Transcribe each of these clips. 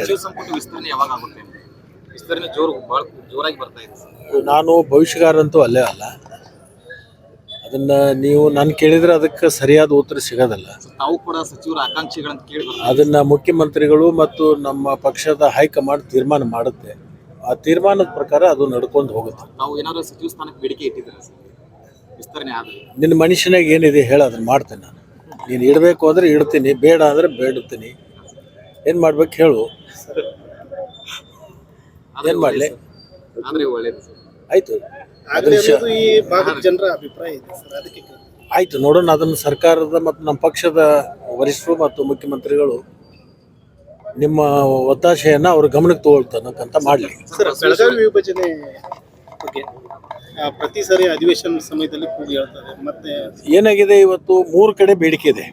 ಸಚಿವ ಸಂಪುಟ ವಿಸ್ತರಣೆ ಯಾವಾಗ ಆಗುತ್ತೆ? ವಿಸ್ತರಣೆ ಜೋರು ಬಹಳ ಜೋರಾಗಿ ಬರ್ತಾ ಇದೆ. ನಾನು ಭವಿಷ್ಯಗಾರಂತೂ ಅಲ್ಲೇ ಅಲ್ಲ. ಅದನ್ನ ನೀವು ನಾನು ಕೇಳಿದ್ರೆ ಅದಕ್ಕೆ ಸರಿಯಾದ ಉತ್ತರ ಸಿಗೋದಲ್ಲ. ತಾವು ಕೂಡ ಸಚಿವರ ಆಕಾಂಕ್ಷಿಗಳಂತ ಕೇಳಿ ಅದನ್ನ ಮುಖ್ಯಮಂತ್ರಿಗಳು ಮತ್ತು ನಮ್ಮ ಪಕ್ಷದ ಹೈಕಮಾಂಡ್ ತೀರ್ಮಾನ ಮಾಡುತ್ತೆ. ಆ ತೀರ್ಮಾನದ ಪ್ರಕಾರ ಅದು ನಡ್ಕೊಂಡು ಹೋಗುತ್ತೆ. ನಾವು ಏನಾದರೂ ಸಚಿವ ಸ್ಥಾನಕ್ಕೆ ಬೇಡಿಕೆ ಇಟ್ಟಿದ್ದೀರಾ ವಿಸ್ತರಣೆ ಆದ್ರೆ. ನಿನ್ನ ಮನುಷ್ಯನಾಗ ಏನಿದೆ ಹೇಳ ಅದನ್ನ ಮಾಡ್ತೇನೆ ನಾನು. ನೀನು ಇಡಬೇಕು ಅಂದ್ರೆ ಇಡ್ತೀನಿ ಬೇಡ ಅಂದ್ರೆ ಬೇಡುತ್ತೀನಿ. ಏನು ಮಾಡ್ಬೇಕು ಹೇಳು. ಏನ್ ಮಾಡ್ಲಿ? ಒಳ್ಳೇದು. ಆಯ್ತು. ಆಗಲೇ ಅದನ್ನ ಈ ಭಾಗದ ಜನರ ಅಭಿಪ್ರಾಯ ಇದೆ ಸರ್ ಅದಕ್ಕೆ. ಆಯ್ತು ನೋಡೋಣ. ಅದನ್ನು ಸರ್ಕಾರದ ಮತ್ತು ನಮ್ಮ ಪಕ್ಷದ ವರಿಷ್ಠರು ಮತ್ತು ಮುಖ್ಯಮಂತ್ರಿಗಳು ನಿಮ್ಮ ಒತ್ತಾಶೆಯನ್ನು ಅವ್ರ ಗಮನಕ್ಕೆ ತಗೊಳ್ತಾನಕ್ಕಂತ ಮಾಡಲಿ. ಸರ್ ಬೆಳಗಾವಿ ವಿಭಜನೆ ಬಗ್ಗೆ ಪ್ರತಿ ಸಾರಿ ಅಧಿವೇಶನ ಸಮಯದಲ್ಲಿ ಕೂಗಿ ಹೇಳ್ತಾರೆ. ಮತ್ತೆ ಏನಾಗಿದೆ ಇವತ್ತು? ಮೂರು ಕಡೆ ಬೇಡಿಕೆ ಇದೆ.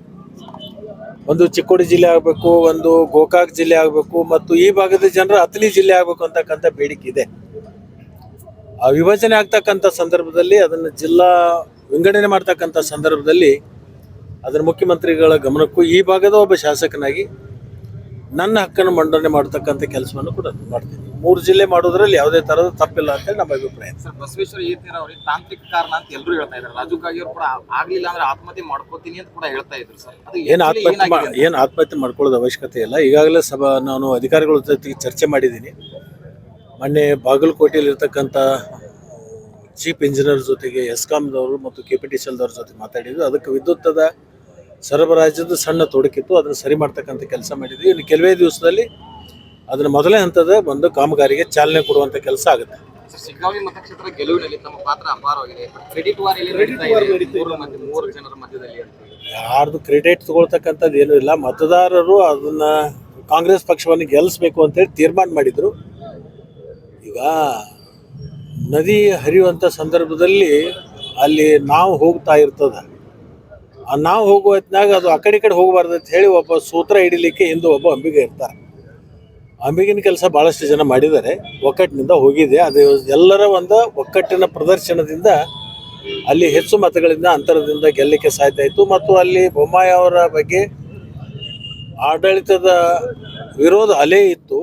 ಒಂದು ಚಿಕ್ಕೋಡಿ ಜಿಲ್ಲೆ ಆಗಬೇಕು, ಒಂದು ಗೋಕಾಕ್ ಜಿಲ್ಲೆ ಆಗಬೇಕು, ಮತ್ತು ಈ ಭಾಗದ ಜನರ ಅತಲಿ ಜಿಲ್ಲೆ ಆಗಬೇಕು ಅಂತಕ್ಕಂಥ ಬೇಡಿಕೆ ಇದೆ. ಆ ವಿಭಜನೆ ಆಗ್ತಕ್ಕಂಥ ಸಂದರ್ಭದಲ್ಲಿ ಅದನ್ನು ಜಿಲ್ಲಾ ವಿಂಗಡಣೆ ಮಾಡ್ತಕ್ಕಂಥ ಸಂದರ್ಭದಲ್ಲಿ ಅದರ ಮುಖ್ಯಮಂತ್ರಿಗಳ ಗಮನಕ್ಕೂ ಈ ಭಾಗದ ಒಬ್ಬ ಶಾಸಕನಾಗಿ ನನ್ನ ಹಕ್ಕನ್ನು ಮಂಡನೆ ಮಾಡ್ತಕ್ಕಂಥ ಕೆಲಸವನ್ನು ಕೂಡ ಮಾಡ್ತೀನಿ. ಮೂರು ಜಿಲ್ಲೆ ಮಾಡೋದ್ರಲ್ಲಿ ಯಾವುದೇ ತರದ ತಪ್ಪಿಲ್ಲ ಅಂತ ನಮ್ಮ ಅಭಿಪ್ರಾಯ. ಸರ್ ಬಸವೇಶ್ವರ ಏತೀರ ಅವ್ರಿಗೆ ತಾಂತ್ರಿಕ ಕಾರಣ ಅಂತ ಎಲ್ಲರೂ ಹೇಳ್ತಾ ಇದ್ದಾರೆ. ರಾಜು ಕಾಗಿ ಅವ್ರು ಕೂಡ ಆಗ್ಲಿಲ್ಲ ಅಂದ್ರೆ ಆತ್ಮಹತ್ಯೆ ಮಾಡ್ಕೋತೀನಿ ಅಂತ ಕೂಡ ಹೇಳ್ತಾ ಇದ್ರು ಸರ್. ಅದು ಏನು ಆತ್ಮಹತ್ಯೆ ಏನು ಆತ್ಮಹತ್ಯೆ ಮಾಡ್ಕೊಳ್ಳೋದು ಅವಶ್ಯಕತೆ ಇಲ್ಲ. ಈಗಾಗಲೇ ಸಭಾ ನಾನು ಅಧಿಕಾರಿಗಳ ಜೊತೆಗೆ ಚರ್ಚೆ ಮಾಡಿದ್ದೀನಿ. ಮೊನ್ನೆ ಬಾಗಲಕೋಟೆಯಲ್ಲಿ ಇರ್ತಕ್ಕಂಥ ಚೀಫ್ ಇಂಜಿನಿಯರ್ ಜೊತೆಗೆ ಎಸ್ಕಾಮ್ದವರು ಮತ್ತು ಕೆ ಪಿ ಟಿ ದವ್ರ ಜೊತೆ ಮಾತಾಡಿದ್ರು. ಅದಕ್ಕೆ ವಿದ್ಯುತ್ತದ ಸರಬರಾಜದ ಸಣ್ಣ ತೊಡಕಿತ್ತು. ಅದನ್ನು ಸರಿ ಮಾಡ್ತಕ್ಕಂಥ ಕೆಲಸ ಮಾಡಿದ್ವಿ. ಇನ್ನು ಕೆಲವೇ ದಿವಸದಲ್ಲಿ ಅದನ್ನ ಮೊದಲೇ ಹಂತದ ಒಂದು ಕಾಮಗಾರಿಗೆ ಚಾಲನೆ ಕೊಡುವಂಥ ಕೆಲಸ ಆಗುತ್ತೆ. ಸರ್, ಮತಕ್ಷೇತ್ರ ಗೆಲುವಿನಲ್ಲಿ ತಮ್ಮ ಪಾತ್ರ ಅಪಾರವಾಗಿದೆ. ಕ್ರೆಡಿಟ್ ವಾರ್ ಮೂರು ಜನರ ಮಧ್ಯದಲ್ಲಿ ಯಾರ್ದು ಕ್ರೆಡಿಟ್ ತಗೊಳ್ತಕ್ಕಂಥದ್ದು ಏನೂ ಇಲ್ಲ. ಮತದಾರರು ಅದನ್ನ ಕಾಂಗ್ರೆಸ್ ಪಕ್ಷವನ್ನು ಗೆಲ್ಲಿಸ್ಬೇಕು ಅಂತೇಳಿ ತೀರ್ಮಾನ ಮಾಡಿದ್ರು. ಈಗ ನದಿ ಹರಿಯುವಂಥ ಸಂದರ್ಭದಲ್ಲಿ ಅಲ್ಲಿ ನಾವು ಹೋಗ್ತಾ ಇರ್ತದ. ಆ ನಾವು ಹೋಗುವ ಹೊತ್ನ್ಯಾಗ ಅದು ಆ ಕಡೆ ಈ ಕಡೆ ಹೋಗಬಾರ್ದು ಅಂತ ಹೇಳಿ ಒಬ್ಬ ಸೂತ್ರ ಹಿಡಿಲಿಕ್ಕೆ ಇಂದು ಒಬ್ಬ ಅಂಬಿಗೆ ಇರ್ತಾರೆ. ಅಂಬಿಗಿನ ಕೆಲಸ ಭಾಳಷ್ಟು ಜನ ಮಾಡಿದ್ದಾರೆ. ಒಕ್ಕಟ್ಟಿನಿಂದ ಹೋಗಿದೆ. ಅದು ಎಲ್ಲರ ಒಂದು ಒಕ್ಕಟ್ಟಿನ ಪ್ರದರ್ಶನದಿಂದ ಅಲ್ಲಿ ಹೆಚ್ಚು ಮತಗಳಿಂದ ಅಂತರದಿಂದ ಗೆಲ್ಲಕ್ಕೆ ಸಾಧ್ಯ ಆಯಿತು. ಮತ್ತು ಅಲ್ಲಿ ಬೊಮ್ಮಾಯಿ ಅವರ ಬಗ್ಗೆ ಆಡಳಿತದ ವಿರೋಧ ಅಲೆ ಇತ್ತು.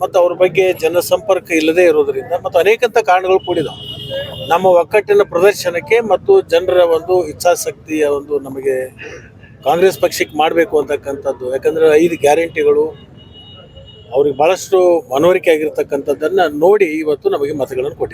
ಮತ್ತು ಅವ್ರ ಬಗ್ಗೆ ಜನಸಂಪರ್ಕ ಇಲ್ಲದೇ ಇರೋದರಿಂದ ಮತ್ತು ಅನೇಕಂತ ಕಾರಣಗಳು ಕೂಡಿದವು. ನಮ್ಮ ಒಕ್ಕಟ್ಟಿನ ಪ್ರದರ್ಶನಕ್ಕೆ ಮತ್ತು ಜನರ ಒಂದು ಇಚ್ಛಾಶಕ್ತಿಯ ಒಂದು ನಮಗೆ ಕಾಂಗ್ರೆಸ್ ಪಕ್ಷಕ್ಕೆ ಮಾಡಬೇಕು ಅಂತಕ್ಕಂಥದ್ದು. ಯಾಕಂದರೆ ಐದು ಗ್ಯಾರಂಟಿಗಳು ಅವ್ರಿಗೆ ಭಾಳಷ್ಟು ಮನವರಿಕೆ ಆಗಿರ್ತಕ್ಕಂಥದ್ದನ್ನು ನೋಡಿ ಇವತ್ತು ನಮಗೆ ಮತಗಳನ್ನು ಕೊಟ್ಟಿದ್ದಾರೆ.